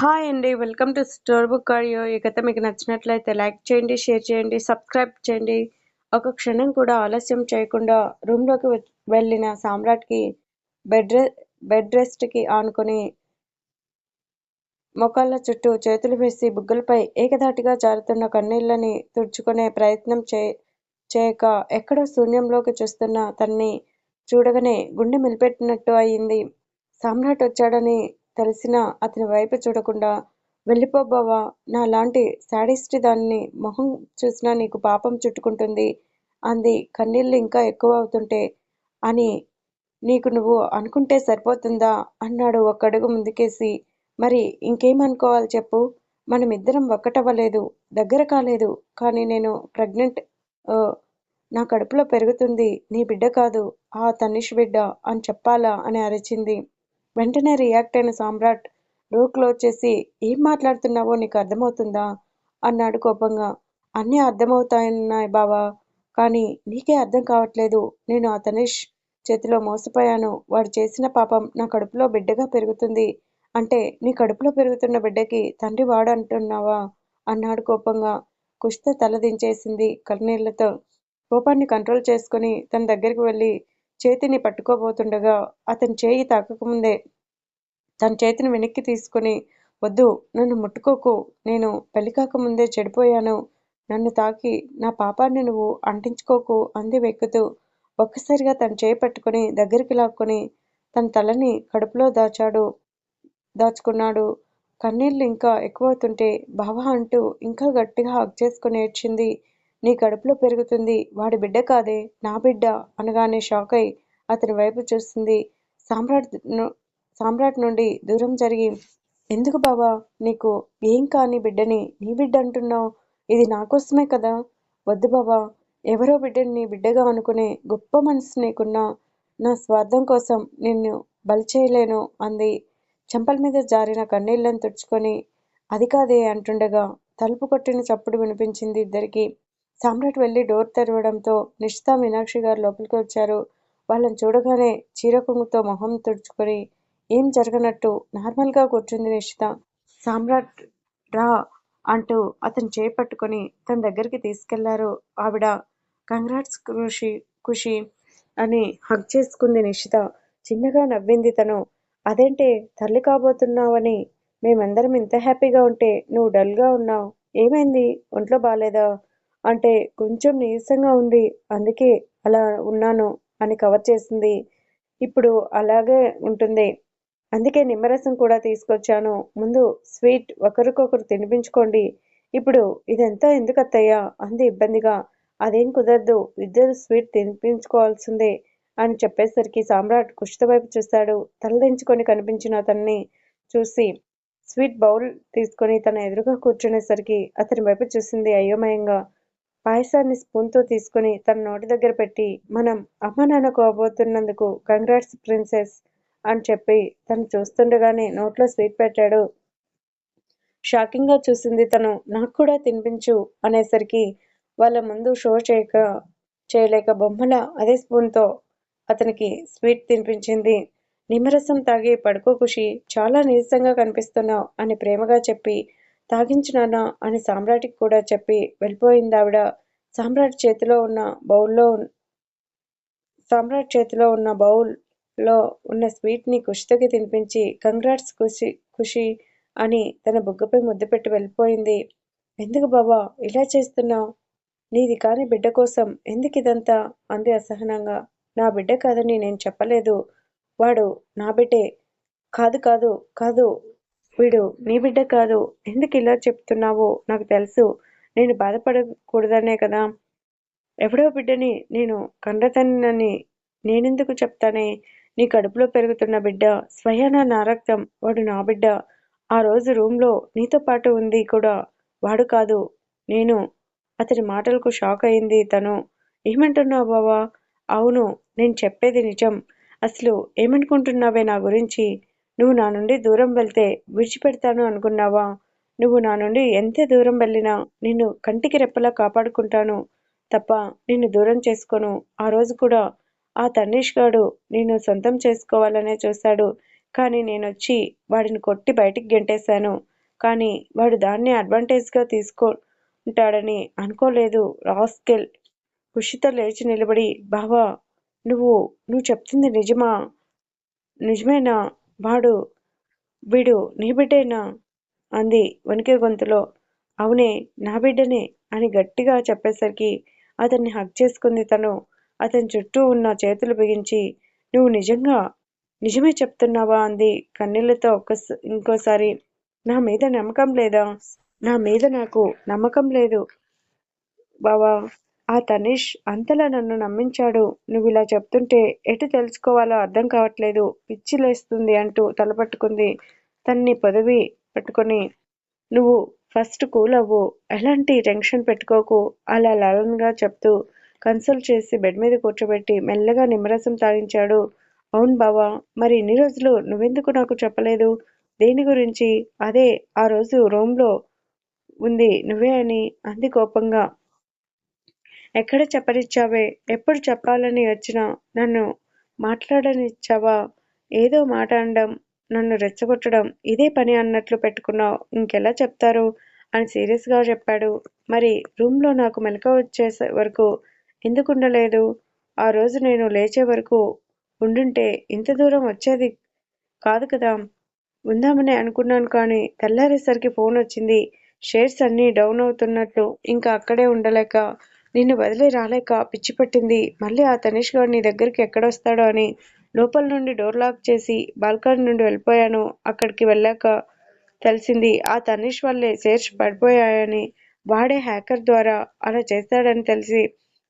Hi అండి welcome to store book audio ఈ కథ మీకు నచ్చినట్లయితే లైక్ చేయండి షేర్ చేయండి సబ్స్క్రైబ్ చేయండి. ఒక క్షణం కూడా ఆలస్యం చేయకుండా రూమ్లోకి వెళ్ళిన సామ్రాట్కి బెడ్ రె బెడ్ రెస్ట్కి ఆనుకొని మొక్కళ్ళ చుట్టూ చేతులు వేసి బుగ్గలపై ఏకధాటిగా జారుతున్న కన్నీళ్ళని తుడుచుకునే ప్రయత్నం చే చేయక ఎక్కడో శూన్యంలోకి చూస్తున్న తన్ని చూడగానే గుండె మిలిపెట్టినట్టు అయింది. సామ్రాట్ వచ్చాడని తెలిసినా అతని వైపు చూడకుండా వెళ్ళిపోబావా నా లాంటి శాడిస్ట్ దాన్ని మొహం చూసినా నీకు పాపం చుట్టుకుంటుంది అంది. కన్నీళ్ళు ఇంకా ఎక్కువ అవుతుంటే అని. నీకు నువ్వు అనుకుంటే సరిపోతుందా? అన్నాడు ఒక్కడుగు ముందుకేసి. మరి ఇంకేమనుకోవాలి చెప్పు. మనమిద్దరం ఒక్కటవ్వలేదు దగ్గర కాలేదు కానీ నేను ప్రెగ్నెంట్ నా కడుపులో పెరుగుతుంది నీ బిడ్డ కాదు ఆ తనిష్ బిడ్డ అని చెప్పాలా? అని అరిచింది. వెంటనే రియాక్ట్ అయిన సామ్రాట్ డోర్ క్లోజ్ చేసి ఏం మాట్లాడుతున్నావో నీకు అర్థమవుతుందా? అన్నాడు కోపంగా. అన్నీ అర్థమవుతాయన్నాయి బావా కానీ నీకే అర్థం కావట్లేదు. నేను ఆ తనిష్ చేతిలో మోసపోయాను. వాడు చేసిన పాపం నా కడుపులో బిడ్డగా పెరుగుతుంది. అంటే నీ కడుపులో పెరుగుతున్న బిడ్డకి తండ్రి వాడు అంటున్నావా అన్నాడు కోపంగా. కుష్త తలదించేసింది కన్నీళ్ళతో. కోపాన్ని కంట్రోల్ చేసుకుని తన దగ్గరికి వెళ్ళి చేతిని పట్టుకోబోతుండగా అతని చేయి తాకకముందే తన చేతిని వెనక్కి తీసుకుని వద్దు నన్ను ముట్టుకోకు. నేను పెళ్ళి కాకముందే చెడిపోయాను. నన్ను తాకి నా పాపాన్ని నువ్వు అంటించుకోకు అంది వెక్కుతూ. ఒక్కసారిగా తన చేయి పట్టుకుని దగ్గరికి లాక్కొని తన తలని కడుపులో దాచాడు దాచుకున్నాడు. కన్నీళ్ళు ఇంకా ఎక్కువవుతుంటే బావా అంటూ ఇంకా గట్టిగా హక్ చేసుకుని ఏడ్చింది. నీ కడుపులో పెరుగుతుంది. వాడి బిడ్డ కాదే నా బిడ్డ అనగానే షాక్ అయి అతని వైపు చూస్తుంది. సామ్రాట్ సామ్రాట్ నుండి దూరం జరిగి ఎందుకు బావా నీకు ఏం కాని బిడ్డని నీ బిడ్డ అంటున్నావు? ఇది నా కోసమే కదా. వద్దు బాబా ఎవరో బిడ్డని నీ బిడ్డగా అనుకునే గొప్ప మనసు నీకున్నా నా స్వార్థం కోసం నిన్ను బలి చేయలేను అంది. చెంపల మీద జారిన కన్నీళ్ళను తుడుచుకొని అది కాదే అంటుండగా తలుపు కొట్టిన చప్పుడు వినిపించింది ఇద్దరికి. సామ్రాట్ వెళ్ళి డోర్ తెరవడంతో నిష్ఠా మీనాక్షి గారు లోపలికి వచ్చారు. వాళ్ళని చూడగానే చీరకుంగుతో మొహం తుడుచుకొని ఏం జరగనట్టు? నార్మల్గా కూర్చుంది నిష్ఠ సామ్రాట్ రా అంటూ అతను చేపట్టుకొని తన దగ్గరికి తీసుకెళ్ళారు ఆవిడ. కంగ్రాట్స్ కృషి ఖుషి అని హక్ చేసుకుంది నిషిత చిన్నగా నవ్వింది తను. అదేంటే తల్లి కాబోతున్నావని. మేమందరం ఇంత హ్యాపీగా ఉంటే నువ్వు డల్గా ఉన్నావు. ఏమైంది? ఒంట్లో బాగాలేదా అంటే కొంచెం నీరసంగా ఉంది అందుకే అలా ఉన్నాను అని కవర్ చేసింది. ఇప్పుడు అలాగే ఉంటుంది. అందుకే నిమ్మరసం కూడా తీసుకొచ్చాను. ముందు స్వీట్ ఒకరికొకరు తినిపించుకోండి. ఇప్పుడు ఇదంతా ఎందుకు అత్తయ్యా అంది ఇబ్బందిగా. అదేం కుదరదు ఇద్దరు స్వీట్ తినిపించుకోవాల్సిందే అని చెప్పేసరికి సామ్రాట్ కుషిత వైపు చూశాడు తలదించుకొని కనిపించిన అతన్ని చూసి స్వీట్ బౌల్ తీసుకొని తన ఎదురుగా కూర్చునేసరికి అతని వైపు చూసింది అయోమయంగా. పాయసాన్ని స్పూన్తో తీసుకుని తన నోటి దగ్గర పెట్టి మనం అమ్మ నాన్న కోబోతున్నందుకు కంగ్రాట్స్ ప్రిన్సెస్ అని చెప్పి తను చూస్తుండగానే నోట్లో స్వీట్ పెట్టాడు. షాకింగ్గా చూసింది తను నాకు కూడా తినిపించు అనేసరికి వాళ్ళ ముందు షో చేయక చేయలేక బొమ్మల అదే స్పూన్తో అతనికి స్వీట్ తినిపించింది. నిమ్మరసం తాగి పడుకో ఖుషి చాలా నీరసంగా కనిపిస్తున్నావు అని ప్రేమగా చెప్పి తాగించినానా అని సామ్రాటికి కూడా చెప్పి వెళ్ళిపోయింది ఆవిడ. సామ్రాట్ చేతిలో ఉన్న బౌల్లో సామ్రాట్ చేతిలో ఉన్న బౌల్లో ఉన్న స్వీట్ని కుషితోకి తినిపించి కంగ్రాట్స్ ఖుషి ఖుషి అని తన బుగ్గపై ముద్దు పెట్టి వెళ్ళిపోయింది. ఎందుకు బాబా ఇలా చేస్తున్నావు? నీది కాని బిడ్డ కోసం ఎందుకు ఇదంతా అంది అసహనంగా. నా బిడ్డ కాదని నేను చెప్పలేదు. వాడు నా బిడ్డే. కాదు కాదు కాదు. వీడు నీ బిడ్డ కాదు. ఎందుకు ఇలా చెప్తున్నావో నాకు తెలుసు. నేను బాధపడకూడదనే కదా. ఎవడో బిడ్డని నేను కండ్రతనని నేనెందుకు చెప్తానే? నీ కడుపులో పెరుగుతున్న బిడ్డ స్వయాన నా రక్తం వాడు నా బిడ్డ. ఆ రోజు రూమ్లో నీతో పాటు ఉంది కూడా. వాడు కాదు నేను. అతని మాటలకు షాక్ అయింది తను. ఏమంటున్నావు బావా? అవును నేను చెప్పేది నిజం. అసలు ఏమనుకుంటున్నావే నా గురించి? నువ్వు నా నుండి దూరం వెళ్తే విడిచిపెడతాను అనుకున్నావా? నువ్వు నా నుండి ఎంత దూరం వెళ్ళినా నిన్ను కంటికి రెప్పలా కాపాడుకుంటాను. తప్ప నిన్ను దూరం చేసుకోను. ఆ రోజు కూడా ఆ తన్నీష్ గాడు నేను సొంతం చేసుకోవాలనే చూశాడు. కానీ నేనొచ్చి వాడిని కొట్టి బయటికి గెంటేశాను. కానీ వాడు దాన్ని అడ్వాంటేజ్గా తీసుకుంటాడని అనుకోలేదు రాస్కెల్. కుషితో లేచి నిలబడి బావా నువ్వు నువ్వు చెప్తుంది నిజమా? నిజమేనా? వాడు వీడు నీ బిడ్డేనా? అంది వణికే గొంతులో. అవునే నా బిడ్డనే అని గట్టిగా చెప్పేసరికి అతన్ని హక్ చేసుకుంది తను. అతని చుట్టూ ఉన్న చేతులు బిగించి నువ్వు నిజంగా నిజమే చెప్తున్నావా? అంది కన్నీళ్ళతో ఒక్క ఇంకోసారి నా మీద నమ్మకం లేదా? నా మీద నాకు నమ్మకం లేదు. బావా ఆ తనీష్ అంతలా నన్ను నమ్మించాడు. నువ్వు ఇలా చెప్తుంటే ఎటు తెలుసుకోవాలో అర్థం కావట్లేదు. పిచ్చి లేస్తుంది అంటూ తలపట్టుకుంది. తన్ని పదవి పట్టుకొని నువ్వు ఫస్ట్ కూల్ అవ్వు. ఎలాంటి టెన్షన్ పెట్టుకోకు అలా లలన్గా చెప్తూ కన్సల్ట్ చేసి బెడ్ మీద కూర్చోబెట్టి మెల్లగా నిమ్మరసం తాగించాడు. అవును బావా మరి ఇన్ని రోజులు నువ్వెందుకు నాకు చెప్పలేదు? దేని గురించి? అదే ఆ రోజు రూమ్లో ఉంది. నువ్వే అని అంది కోపంగా. ఎక్కడ చెప్పనిచ్చావే? ఎప్పుడు చెప్పాలని వచ్చినా నన్ను మాట్లాడనిచ్చావా? ఏదో మాట అనడం నన్ను రెచ్చగొట్టడం ఇదే పని అన్నట్లు పెట్టుకున్నావు. ఇంకెలా చెప్తారు? అని సీరియస్గా చెప్పాడు. మరి రూమ్లో నాకు మెలక వచ్చే వరకు ఎందుకు ఉండలేదు ఆ రోజు నేను లేచే వరకు ఉండుంటే ఇంత దూరం వచ్చేది కాదు కదా? ఉందామని అనుకున్నాను కానీ తెల్లారేసరికి ఫోన్ వచ్చింది. షేర్స్ అన్నీ డౌన్ అవుతున్నట్లు ఇంకా అక్కడే ఉండలేక నిన్ను వదిలి రాలేక పిచ్చి పట్టింది. మళ్ళీ ఆ తనీష్ గారు నీ దగ్గరికి ఎక్కడొస్తాడో అని లోపల నుండి డోర్ లాక్ చేసి బాల్కనీ నుండి వెళ్ళిపోయాను. అక్కడికి వెళ్ళాక తెలిసింది ఆ తనీష్ వల్లే షేర్స్ పడిపోయాయని వాడే హ్యాకర్ ద్వారా అలా చేస్తాడని తెలిసి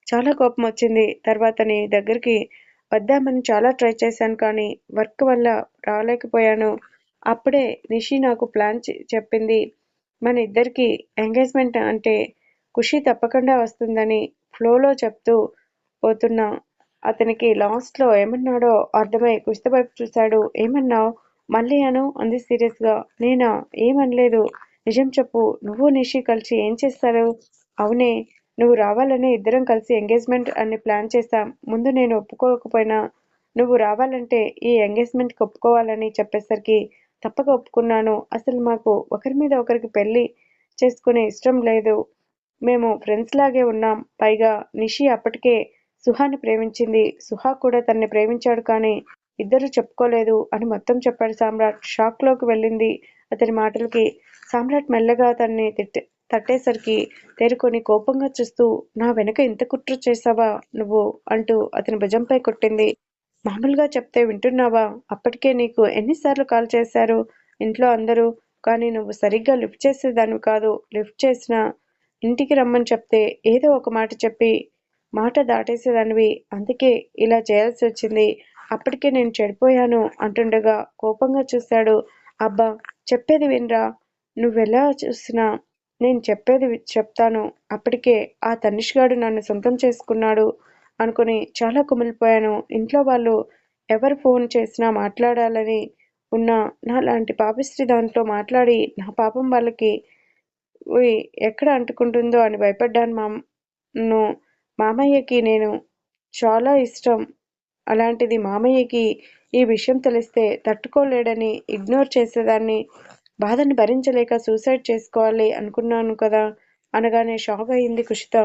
చాలా కోపం వచ్చింది. తర్వాత నీ దగ్గరికి వద్దామని చాలా ట్రై చేశాను కానీ వర్క్ వల్ల రాలేకపోయాను. అప్పుడే నిషి నాకు ప్లాన్ చెప్పింది. మన ఇద్దరికి ఎంగేజ్మెంట్ అంటే ఖుషి తప్పకుండా వస్తుందని ఫ్లోలో చెప్తూ పోతున్నా అతనికి లాస్ట్లో ఏమన్నాడో అర్థమై కుషిత వైపు చూశాడు. ఏమన్నావు? మళ్ళీ అను అంది సీరియస్గా. నేనా? ఏమనలేదు. నిజం చెప్పు. నువ్వు నిషి కలిసి ఏం చేస్తారు? అవునే. నువ్వు రావాలని ఇద్దరం కలిసి ఎంగేజ్మెంట్ అని ప్లాన్ చేశాం ముందు నేను ఒప్పుకోకపోయినా నువ్వు రావాలంటే ఈ ఎంగేజ్మెంట్కి ఒప్పుకోవాలని చెప్పేసరికి తప్పక ఒప్పుకున్నాను. అసలు మాకు ఒకరి మీద ఒకరికి పెళ్ళి చేసుకునే ఇష్టం లేదు. మేము ఫ్రెండ్స్ లాగే ఉన్నాం. పైగా నిషి అప్పటికే సుహాని ప్రేమించింది. సుహా కూడా తన్ని ప్రేమించాడు కానీ ఇద్దరు చెప్పుకోలేదు అని మొత్తం చెప్పాడు సామ్రాట్. షాక్లోకి వెళ్ళింది అతని మాటలకి. సామ్రాట్ మెల్లగా తన్ని తిట్టే తట్టేసరికి తేరుకొని కోపంగా చూస్తూ నా వెనక ఇంత కుట్ర చేసావా నువ్వు? అంటూ అతని భుజంపై కొట్టింది. మామూలుగా చెప్తే వింటున్నావా? అప్పటికే నీకు ఎన్నిసార్లు కాల్ చేశారు? ఇంట్లో అందరూ? కానీ నువ్వు సరిగ్గా లిఫ్ట్ చేసేదానివి కాదు. లిఫ్ట్ చేసిన ఇంటికి రమ్మని చెప్తే ఏదో ఒక మాట చెప్పి మాట దాటేసేదానివి. అందుకే ఇలా చేయాల్సి వచ్చింది. అప్పటికే నేను చెడిపోయాను అంటుండగా కోపంగా చూశాడు అబ్బా చెప్పేది వినరా? నువ్వెలా చూసినా నేను చెప్పేది చెప్తాను. అప్పటికే ఆ తనిష్ గాడు నన్ను సొంతం చేసుకున్నాడు అనుకుని చాలా కుమిలిపోయాను. ఇంట్లో వాళ్ళు ఎవరు ఫోన్ చేసినా మాట్లాడాలని ఉన్న నా లాంటి పాపిస్త్రీ దాంట్లో మాట్లాడి నా పాపం వాళ్ళకి ఎక్కడ అంటుకుంటుందో అని భయపడ్డాను మాను మామయ్యకి నేను చాలా ఇష్టం. అలాంటిది మామయ్యకి ఈ విషయం తెలిస్తే తట్టుకోలేడని ఇగ్నోర్ చేసేదాన్ని బాధని భరించలేక సూసైడ్ చేసుకోవాలి అనుకున్నాను కదా అనగానే షాక్ అయింది కుషిత.